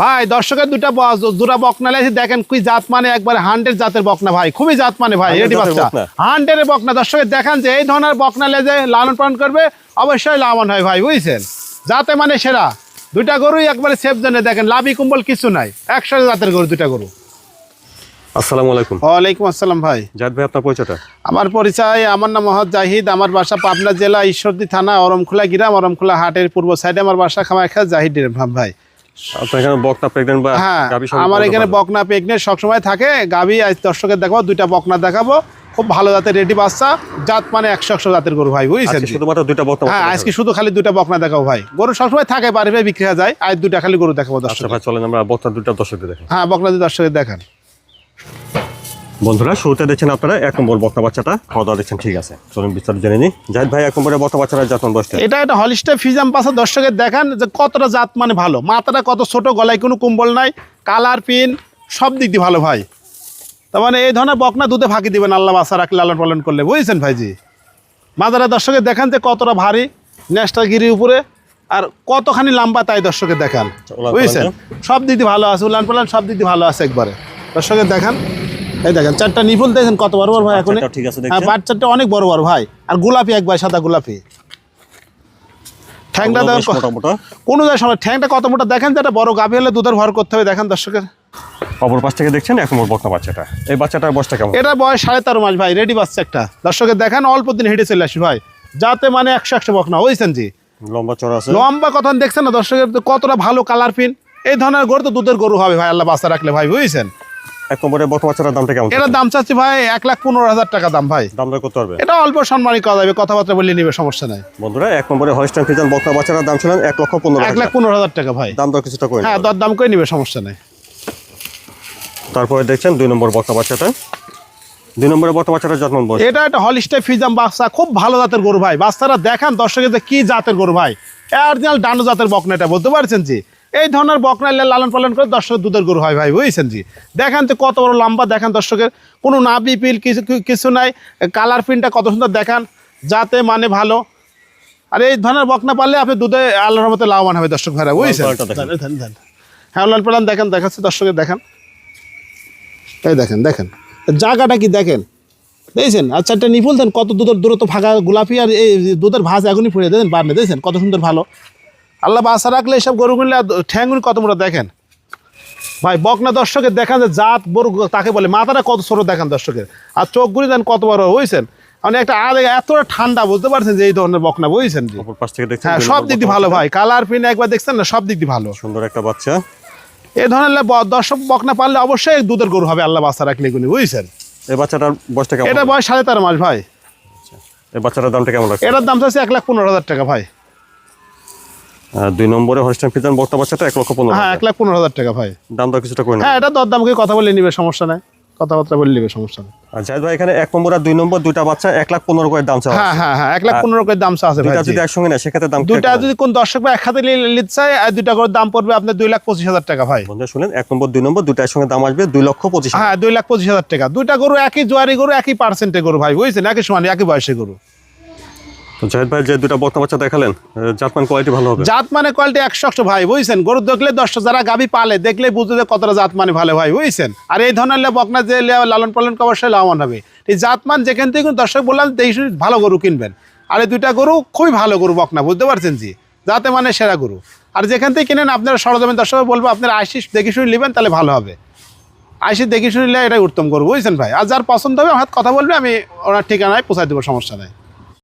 ভাই দর্শকের দুটা দুটা বকনা লেগেছে। দেখেন কি জাত মানে একবারে হান্ড্রেড জাতের বকনা ভাই খুবই জাত মানে ভাই 100 রেডি বাচ্চা। হান্ড্রেডের বকনা দর্শকের দেখান যে এই ধরনের বকনা লেজে লালন পালন করবে অবশ্যই লাভবান হয় ভাই বুঝছেন? জাতে মানে সেরা। দুইটা গরুই একবারে সেফ জন্য দেখেন লাভি কুম্বল কিছু নাই। একশো জাতের গরু দুটা গরু। আসসালামু আলাইকুম। ওয়ালাইকুম আসসালাম ভাই। জাহিদ ভাই আপনার পরিচয়টা? আমার পরিচয় আমার নাম মোহাম্মদ জাহিদ আমার বাসা পাবনা জেলা ঈশ্বরদী থানা অরমখোলা গ্রাম অরমখোলা হাটের পূর্ব সাইডে আমার বাসা খামাখা জাহিদ ভাই। হ্যাঁ আমার এখানে বকনা প্রেগনেন্ট সবসময় থাকে। গাভী আজ দর্শকের দেখাবো দুইটা বকনা দেখাবো। খুব ভালো জাতের রেডি বাচ্চা জাত মানে একশো একশো জাতের গরু ভাই বুঝছেন? আজকে শুধুমাত্র দুইটা বকনা হ্যাঁ আজকে শুধু খালি দুইটা বকনা দেখাবো ভাই। গরু সবসময় থাকে বিক্রি হয়ে যায়। আর খালি গরু দেখাবো আচ্ছা দর্শক চলেন আমরা বকনা দর্শকদের হ্যাঁ বকনা দর্শকের দেখান। বন্ধুরা শুরুতে দেখছেন আপনারা এক নম্বর বকনা বাচ্চাটা খাওয়া দাওয়া দেখছেন ঠিক আছে। চলুন বিস্তারিত জেনে নিই। জাহিদ ভাই এক নম্বরের বকনা বাচ্চাটা যত্ন বসতে এটা একটা হলিস্টার ফিজাম পাশা দর্শকের দেখান যে কতটা জাত মানে ভালো। মাথাটা কত ছোট গলায় কোনো কুম্বল নাই কালার পিন সব দিক দিয়ে ভালো ভাই। তার মানে এই ধরনের বকনা দুধে ফাঁকি দিবেন আল্লাহ বাসা রাখলে লালন পালন করলে। বুঝেছেন ভাইজি? মাদারা দর্শকের দেখান যে কতটা ভারী ন্যাশটা গিরির উপরে আর কতখানি লম্বা তাই দর্শকের দেখান। বুঝেছেন? সব দিক দিয়ে ভালো আছে উলান পালান সব দিক দিয়ে ভালো আছে একবারে। দর্শকের দেখান। এই দেখেন চারটা নিপুল দেখেন কত বড় বড় ভাই এখন। ঠিক আছে হ্যাঁ? বাচ্চাটা অনেক বড় বড় ভাই। আর গোলাপি একবার সাদা গোলাপি। ঠ্যাংটা কোনো যায় সময় ঠ্যাংটা কত মোটা? দেখেন যেটা বড় গাভী হলে দুধের ভর করতে হবে দেখেন দর্শকের। অপর পাশ থেকে দেখছেন এক নম্বর বকনা বাচ্চাটা। এই বাচ্চাটার বয়সটা কেমন? এটা বয়স সাড়ে তেরো মাস ভাই রেডি বাচ্চা একটা। দর্শকের দেখেন অল্প দিন হেঁটে চলে আসি ভাই। যাতে মানে একশো একশো বকনা বুঝছেন জি? লম্বা চড়া আছে। লম্বা কথা দেখছেন না দর্শকের কতটা ভালো কালার পিন এই ধরনের গরু তো দুধের গরু হবে ভাই আল্লাহ বাচ্চা রাখলে ভাই বুঝছেন? এক নম্বরের বকনা বাচ্চাটার দামটা কেমন এটার দাম চাচ্ছি ভাই এক লাখ পনেরো হাজার টাকা দাম ভাই। দাম দর করতে পারবে? এটা অল্প সম্মানই করা যাবে কথাবার্তা বলে নিবে সমস্যা নাই। বন্ধুরা এক নম্বরে হলস্টাইন ফিজান বকনা বাচ্চাটার দাম ছিলেন এক লক্ষ পনেরো এক লাখ পনেরো হাজার টাকা ভাই। দাম দর কিছুটা করে হ্যাঁ দর দাম করে নিবে সমস্যা নাই। তারপরে দেখছেন দুই নম্বর বকনা বাচ্চাটা দুই নম্বরের বকনা বাচ্চাটার যত্ন এটা একটা হলিস্টাই ফিজাম বাচ্চা খুব ভালো জাতের গরু ভাই। বাচ্চারা দেখান দর্শকের কি জাতের গরু ভাই? অরিজিনাল ডানো জাতের বকনা এটা বলতে পারছেন জি? এই ধরনের বকনা লালন পালন করে দর্শক দুধের গরু হয় ভাই বুঝছেন জি? দেখেন তো কত বড় লম্বা দেখেন দর্শকের কোনো নাবি পিল কিছু কিছু নাই। কালার প্রিন্টটা কত সুন্দর দেখান যাতে মানে ভালো। আর এই ধরনের বকনা পারলে আপনি দুধে আল্লাহর মতো লাভবান হবে দর্শক ভাইরা বুঝছেন। হ্যাঁ লাল পালন দেখেন দেখাচ্ছে দর্শকের দেখেন। এই দেখেন দেখেন। জায়গাটা কি দেখেন? দেখছেন? আর চারটা নিপুল দেন কত দুধের দূরত্ব ফাঁকা গোলাপি আর এই দুধের ভাজ এখনই ফুড়ে দেন বাড়নে দেখছেন? কত সুন্দর ভালো। আল্লাহ বাসা রাখলে এইসব গরুগুলি আর ঠ্যাঙ্গুনি কত মোটা দেখেন? ভাই বকনা দর্শকের দেখান যে জাত বড় তাকে বলে মাথাটা কত ছোট দেখান দর্শকের। আর চোখগুলি দেন কত বড় বুঝছেন? মানে একটা আগে এতটা ঠান্ডা বুঝতে পারছেন যে এই ধরনের বকনা বুঝছেন হ্যাঁ সব দিক দিয়ে ভালো ভাই কালার পিন একবার দেখছেন না সব দিক দিয়ে ভালো। সুন্দর একটা বাচ্চা। এই ধরনের দর্শক বকনা পারলে অবশ্যই দুধের গরু হবে আল্লাহ বাসা রাখলে এগুলি বুঝছেন? এই বাচ্চাটার বয়সটা এটা বয়স সাড়ে তেরো মাস ভাই। এই বাচ্চাটার দামটা কেমন লাগছে? এটার দাম চাচ্ছে এক লাখ পনেরো হাজার টাকা ভাই। দুই নম্বরে হলস্টাইন ফিজান বাচ্চাটা এক লক্ষ পনেরো হ্যাঁ এক লাখ পনেরো হাজার টাকা ভাই। দাম দর কিছুটা করে হ্যাঁ এটা দরদামকে কথা বলে নিবে সমস্যা নাই। কথাবার্তা বলে নিবে সমস্যা নেই। ভাই এখানে এক নম্বর আর দুই নম্বর দুইটা বাচ্চা এক লাখ পনেরো করে দাম চাওয়া হ্যাঁ হ্যাঁ হ্যাঁ এক লাখ পনেরো করে দাম আছে দুইটা যদি একসঙ্গে নেয় সেক্ষেত্রে দাম দুইটা যদি কোন দর্শক লি- নিতে চায় আর দুইটা করে দাম পড়বে আপনার দুই লাখ পঁচিশ হাজার টাকা ভাই? শুনেন এক নম্বর দুই নম্বর একসঙ্গে দাম আসবে দুই লক্ষ পঁচিশ হ্যাঁ দুই লাখ পঁচিশ হাজার টাকা। দুইটা গরু একই জোয়ারি গরু একই পার্সেন্টে গরু ভাই বুঝছেন? একই সমান একই বয়সে গরু। জাতমান কোয়ালিটি ভালো কোয়ালিটি ভাই গরু দেখলে যারা পালে, দেখলে বুঝতে ভালো ভাই, বুঝছেন? আর এই ধরনের বকনা যে লালন পালন হবে। জাতমান যেখান থেকে দর্শক বললাম ভালো গরু কিনবেন। আর এই দুইটা গরু খুবই ভালো গরু বকনা, বুঝতে পারছেন জি? যাতে মানে সেরা গরু। আর যেখান থেকে কিনেন, আপনারা সরজমের দর্শক বলব, আপনারা আইসিস দেখে শুনে নেবেন, তাহলে ভালো হবে। আইসি দেখে শুনে নিলে এটাই উত্তম গরু, বুঝছেন ভাই? আর যার পছন্দ হবে, আমার কথা বলবে, আমি ওনার ঠিকানায় পৌঁছায় দেবো, সমস্যা নেই।